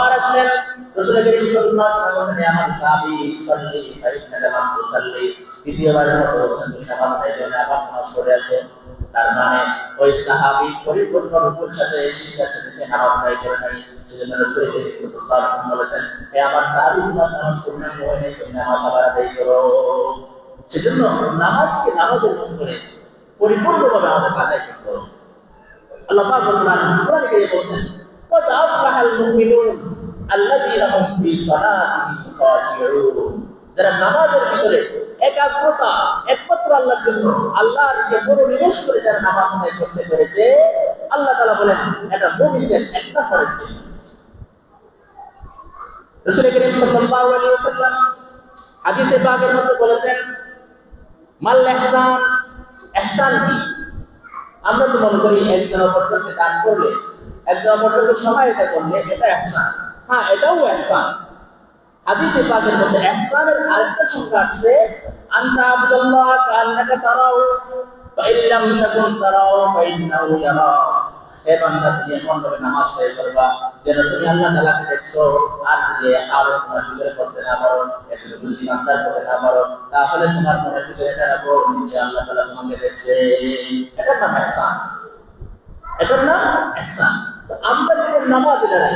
আবার আসলেন রসুল করিম সাল্লাল্লাহু আলাইহি ওয়াসাল্লাম বলেন আমার সাহাবী সাল্লি ফাইন্না লাম তুসাল্লি দ্বিতীয়বারের মতো বলছেন তুমি নামাজ নাই জন্য আবার নামাজ পড়ে আছো তার মানে ওই সাহাবী পরিপূর্ণ রূপের সাথে শিক্ষার সাথে সে নামাজ নাই করে নাই সেজন্য রসুল করিম সাল্লাল্লাহু আলাইহি ওয়াসাল্লাম বলেছেন হে আমার সাহাবী তোমার নামাজ পূর্ণাঙ্গ হয় নাই তুমি নামাজ আবার আদায় করো সেজন্য নামাজকে নামাজের মতো করে পরিপূর্ণভাবে আমাদের আদায় করতে হবে আল্লাহ পাক বলেন কোরআনে কারিমে বলেন قد أفلح المؤمنون আল্লাযীনা ফি যারা নামাজের ভিতরে একাগ্রতা, একমাত্র আল্লাহর জন্য আল্লাহর দিকে মনোনিবেশ করে যারা নামাজ আদায় করতে পেরেছে, আল্লাহ তাআলা বলেন, এটা মুমিনদের একটা ফরজ। রাসূল করিম সাল্লাল্লাহু আলাইহি ওয়াসাল্লাম হাদিসে পাকের মধ্যে বলেছেন, মাল ইহসান ইহসান কি? আমরা তো মনে করি একজন অপরকে দান করলে, একজন অপরকে সহায়তা করলে এটা ইহসান। হ্যাঁ এটাও ইহসান হাদিসে পাকের মধ্যে ইহসানের আরেকটা সংজ্ঞা আছে আব্দুল্লাহ কান্নাকা তারাও, ফাইল্লাম তাকুন তারাও, ফাইন্নাহু ইয়ারা। হে বান্দা, তুমি এমন ভাবে নামাজ করবা যেন তুমি আল্লাহ তাআলাকে দেখছ আর যদি আরও তোমার ভিতরে করতে না পারো একটু যদি ইমানদার করতে না পারো, তাহলে তোমার মনের ভিতরে এটা রাখো নিচে আল্লাহ তাআলা তোমাকে দেখছে। এটার নাম ইহসান এটার নাম ইহসান আমরা যখন নামাজ দাঁড়াই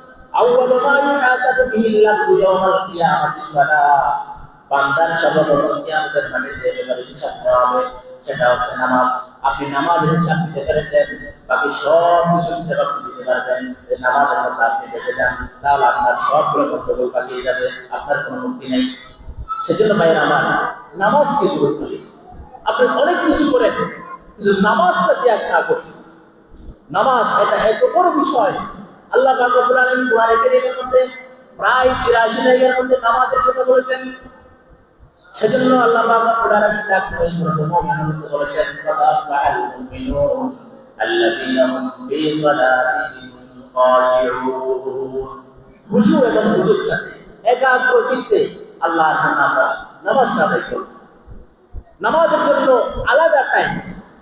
আউয়ালু মা ইউহাসাবু বিহি আল্লাহু ইয়াওমাল কিয়ামাতি সালাহ বান্দার সর্বপ্রথম কিয়ামতের মাঠে যে ব্যাপারে হিসাব নেওয়া হবে, সেটা হচ্ছে নামাজ। আপনি নামাজের হিসাব দিতে পেরেছেন, বাকি সব কিছু হিসাব আপনি দিতে পারবেন। যে নামাজের মধ্যে আপনি বেঁচে যান, তাহলে আপনার সবগুলো কর্তব্য পাকিয়ে যাবে, আপনার কোনো মুক্তি নেই। সেজন্য ভাইয়ের আমার, নামাজকে গুরুত্ব আপনি অনেক কিছু করেন কিন্তু নামাজটা ত্যাগ না করি, নামাজ এটা এত বড় বিষয়। আল্লাহ পাক রব্বুল আলামিন কোরআনে কারীমের মধ্যে প্রায় 83 জায়গার মধ্যে নামাজের কথা বলেছেন। সেজন্য আল্লাহ রব্বুল আলামিন ডাক করে মধ্যে বলেছেন মুমিনুন আল্লাযীনা হুম ফি সালাতিহিম খুশু এবং হুজুর সাথে একাগ্র চিত্তে আল্লাহর আমরা নামাজ আদায় করব। নামাজের জন্য আলাদা টাইম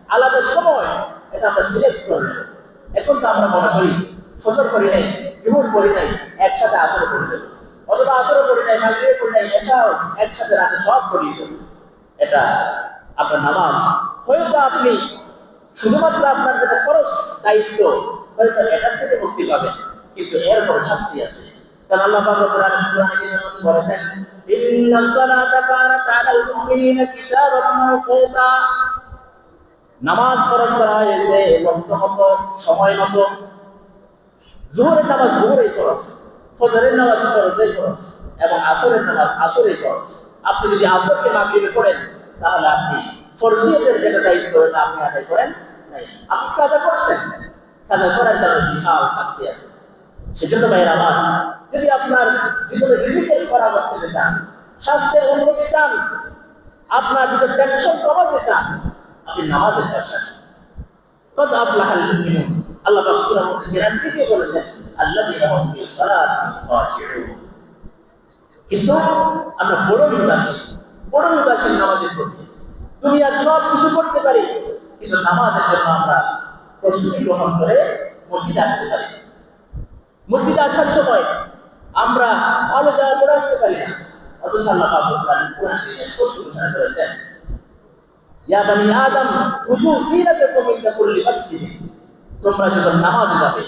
আলাদা সময় এটা আমরা সিলেক্ট এখন তো আমরা মনে করি ফজর করি নাই জুহুর করি নাই, একসাথে আসর করি দেব অথবা আসর করি নাই, মাগরিব করি নাই, এসাও একসাথে রাতে সব করি এটা আপনার নামাজ। হয়তো আপনি শুধুমাত্র আপনার যেটা খরচ দায়িত্ব, হয়তো এটার থেকে মুক্তি পাবেন, কিন্তু এর পরে শাস্তি আছে। কারণ আল্লাহ পাক রব্বুল আলামিন কোরআনের মধ্যে বলেছেন সালাতা নামাজ ফরজ করা হয়েছে ওয়াক্ত মতো সময় মতো। জোহরের নামাজ জোহরেই ফরজ, ফজরের নামাজ ফরজেই ফরজ এবং আসরের নামাজ আসরেই ফরজ। আপনি যদি আসরকে মাগরিবে পড়েন, তাহলে আপনি ফরজিয়তের যেটা দায়িত্ব এটা আপনি আদায় করেন নাই। আপনি কাজা করছেন? কাজা করার জন্য বিশাল শাস্তি আছে। সেজন্য ভাইয়ের আমার, যদি আপনার জীবনে রিজিকের করা হচ্ছে চান, স্বাস্থ্যের উন্নতি চান, আপনার ভিতরে টেনশন কমাতে চান, আপনি নামাজের কাছে আসেন। কত মুমিনুন? আল্লাহ পাক সূরা কিন্তু আমরা বড় উদাসীন বড় উদাসীন নামাজের প্রতি সব কিছু করতে পারি, কিন্তু নামাজের জন্য আমরা প্রস্তুতি গ্রহণ করে মসজিদে আসতে পারি মসজিদে আসার সময় আমরা ভালো জায়গা করে আসতে পারি না। অথচ আল্লাহ পাক কোরআন স্পষ্ট ঘোষণা করেছেন, ইয়া বানি আদম খুশু জিনাতাকুম ইনদা কুল্লি মাসজিদ তোমরা যখন নামাজ যাবে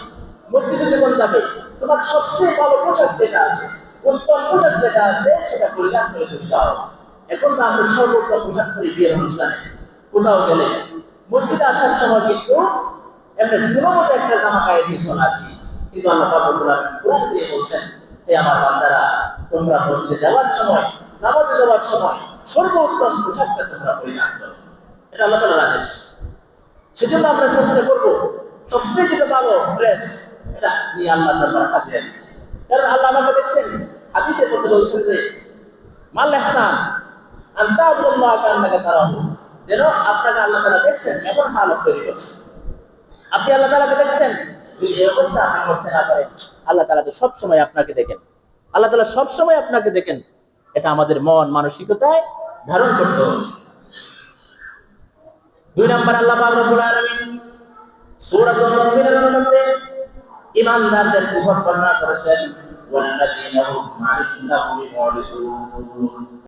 মসজিদে যখন যাবে, তোমার সবচেয়ে ভালো পোশাক যেটা আছে, উত্তম পোশাক যেটা আছে, সেটা পরিধান করে তুমি যাও। এখন তো আমরা সর্বোত্তম পোশাক পরি বিয়ের অনুষ্ঠানে। কোথাও গেলে মসজিদে আসার সময় কিন্তু এমনি কোনো মতো একটা জামা গায়ে দিয়ে চলে আসি। কিন্তু আল্লাহ পাক রব্বুল আলামিন কোরআন দিয়ে বলছেন, হে আমার বান্দারা, তোমরা মসজিদে যাওয়ার সময়, নামাজে যাওয়ার সময় সর্বোত্তম পোশাকটা তোমরা পরিধান করো। এটা আল্লাহ তাআলার আদেশ। সেজন্য আমরা চেষ্টা করব সবচেয়ে যেটা ভালো ড্রেস এটা নিয়ে আল্লাহ দরবার কাজে কারণ আল্লাহ আমাকে দেখছেন। বলছেন যে, মাল আনতা আব্দুল্লাহ কান্নাকা তারাহু। যেন আপনাকে আল্লাহ তাআলা দেখছেন তৈরি করছে। আপনি আল্লাহ তাআলাকে দেখছেন, যদি এই অবস্থা আপনি করতে না পারেন আল্লাহ তাআলা তো সব সময় আপনাকে দেখেন। আল্লাহ তাআলা সব সময় আপনাকে দেখেন। এটা আমাদের মন, মানসিকতায় ধারণ করতে হবে। দুই নম্বর আল্লাহ রব্বুল সূরাতুল মুমিনের মধ্যে ঈমানদারদের সিফত বর্ণনা করেছেন। আনিল লাহwi মুরিদুন